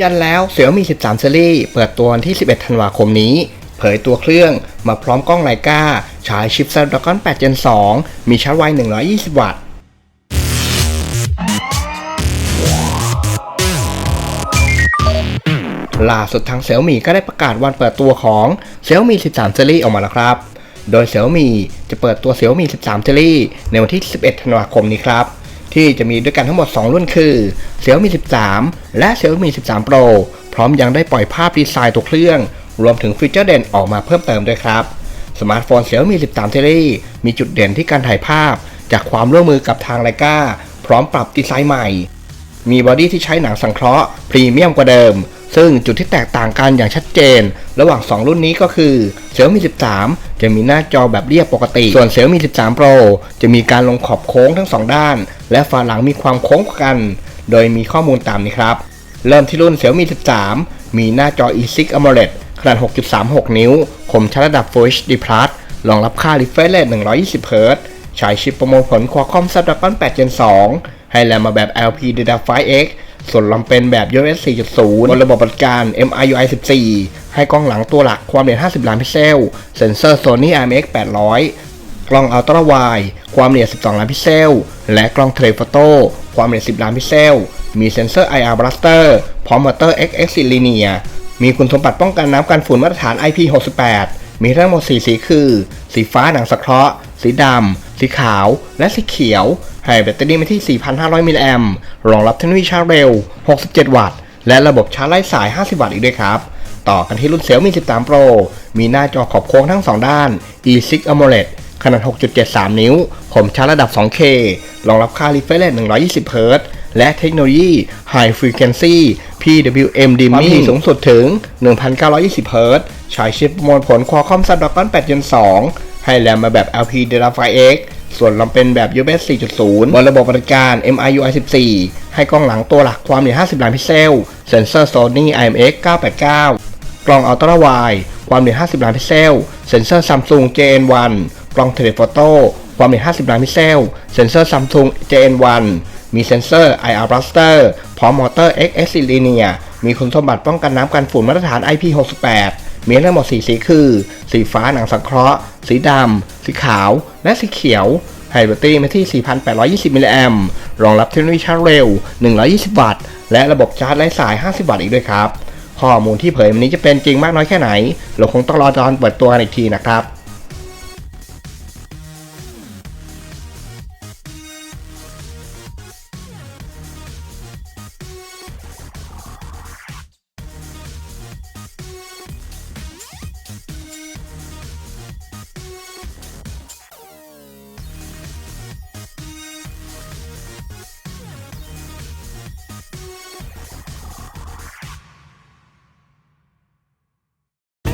ยันแล้ว Xiaomi 13 Series เปิดตัววันที่ 11 ธันวาคมนี้ เผยตัวเครื่องมาพร้อมกล้องไลกาฉายชิป Snapdragon 8 Gen 2 มีชาร์จไว 120 วัตต์ ล่าสุดทาง Xiaomi ก็ได้ประกาศวันเปิดตัวของ Xiaomi 13 Series ออกมาแล้วครับ โดย Xiaomi จะเปิดตัว Xiaomi 13 Series ในวันที่ 11 ธันวาคมนี้ครับ ที่จะมีด้วยกันทั้งหมด 2 รุ่นคือ Xiaomi 13 และ Xiaomi 13 Pro พร้อมยังได้ปล่อยภาพดีไซน์ตัวเครื่อง รวมถึงฟีเจอร์เด่นออกมาเพิ่มเติมด้วยครับ สมาร์ทโฟน Xiaomi 13 Series มีจุดเด่นที่การถ่ายภาพ จากความร่วมมือกับทางไลกาพร้อมปรับดีไซน์ใหม่ มีบอดี้ที่ใช้หนังสังเคราะห์พรีเมียมกว่าเดิม ซึ่งจุดที่แตกต่างกันอย่างชัดเจน ระหว่าง 2 รุ่นนี้ก็คือ Xiaomi 13 จะมีหน้าจอแบบเรียบปกติ ส่วน Xiaomi 13 Pro จะมีการลงขอบโค้งทั้ง 2 ด้าน และฝาหลังมีความโค้งกัน โดยมีข้อมูลตามนี้ครับ เริ่มที่รุ่น Xiaomi 13 มีหน้าจอ e6 AMOLED ขนาด 6.36 นิ้ว คมชัดระดับ Full HD Plus รองรับค่า refresh rate 120 Hz ใช้ชิปประมวลผล Qualcomm Snapdragon 8 Gen 2 ให้แรมมาแบบ LPDDR5X ส่วนลำเป็นแบบ USB 4.0 บนระบบปฏิบัติการ MIUI 14 ให้กล้องหลังตัวหลักความละเอียด 50 ล้านพิกเซล เซ็นเซอร์ Sony IMX 800 กล้องอัลตร้าไวด์ความละเอียด 12 ล้านพิกเซล และกล้องเทเลโฟโต้ความละเอียด 10 ล้านพิกเซล มีเซ็นเซอร์ IR Blaster พร้อมมอเตอร์ XX Linear มีคุณสมบัติป้องกันน้ำกันฝุ่นมาตรฐาน IP68 มีทั้งหมด 4 สีคือ สีฟ้าหนังสะเคราะห์ สีดำ สีขาว และสีเขียว ให้แบตเตอรี่มาที่ 4,500 มิลลิแอมป์รองรับเทคโนโลยีชาร์จเร็ว 67 วัตต์ และระบบชาร์จไร้สาย 50 วัตต์อีกด้วยครับ ต่อกันที่รุ่น Xiaomi 13 Pro มีหน้าจอขอบโค้งทั้ง 2 ด้าน E6 AMOLED ขนาด 6.73 นิ้วคมชาร์จระดับ 2K รองรับค่า refresh rate 120 Hz และเทคโนโลยี High Frequency PWM Dimming สูงสุดถึง 1,920 Hz ใช้ชิปประมวลผล Qualcomm Snapdragon 8 Gen 2 ให้แรมมาแบบ LPDDR5X ส่วนลำเป็นแบบ USB 4.0 บนระบบบัติการ MIUI 14 ให้กล้องหลังตัวหลักความละเอียด50 ล้านพิกเซล เซนเซอร์ Sony IMX 989 กล้องอัลตร้าไวด์ความละเอียด50 ล้านพิกเซล เซนเซอร์ Samsung JN1 กล้องเทเลโฟโต้ความละเอียด50 ล้านพิกเซล เซนเซอร์ Samsung JN1 มีเซนเซอร์ IR Blaster พร้อมมอเตอร์ XS Linear มีคุณสมบัติป้องกันน้ำกันฝุ่นมาตรฐาน IP68 มีทั้งหมด 4 สีคือ สีฟ้าหนังสังเคราะห์ สีดำ สีขาว และสีเขียวให้แบตเตอรี่มาที่ 4,820 มิลลิแอมรองรับเทคโนโลยีชาร์จเร็ว 120 วัตต์ และระบบชาร์จไร้สาย 50 วัตต์อีกด้วยครับ ข้อมูลที่เผยวันนี้จะเป็นจริงมากน้อยแค่ไหน เราคงต้องรอตอนเปิดตัวกันอีกทีนะครับ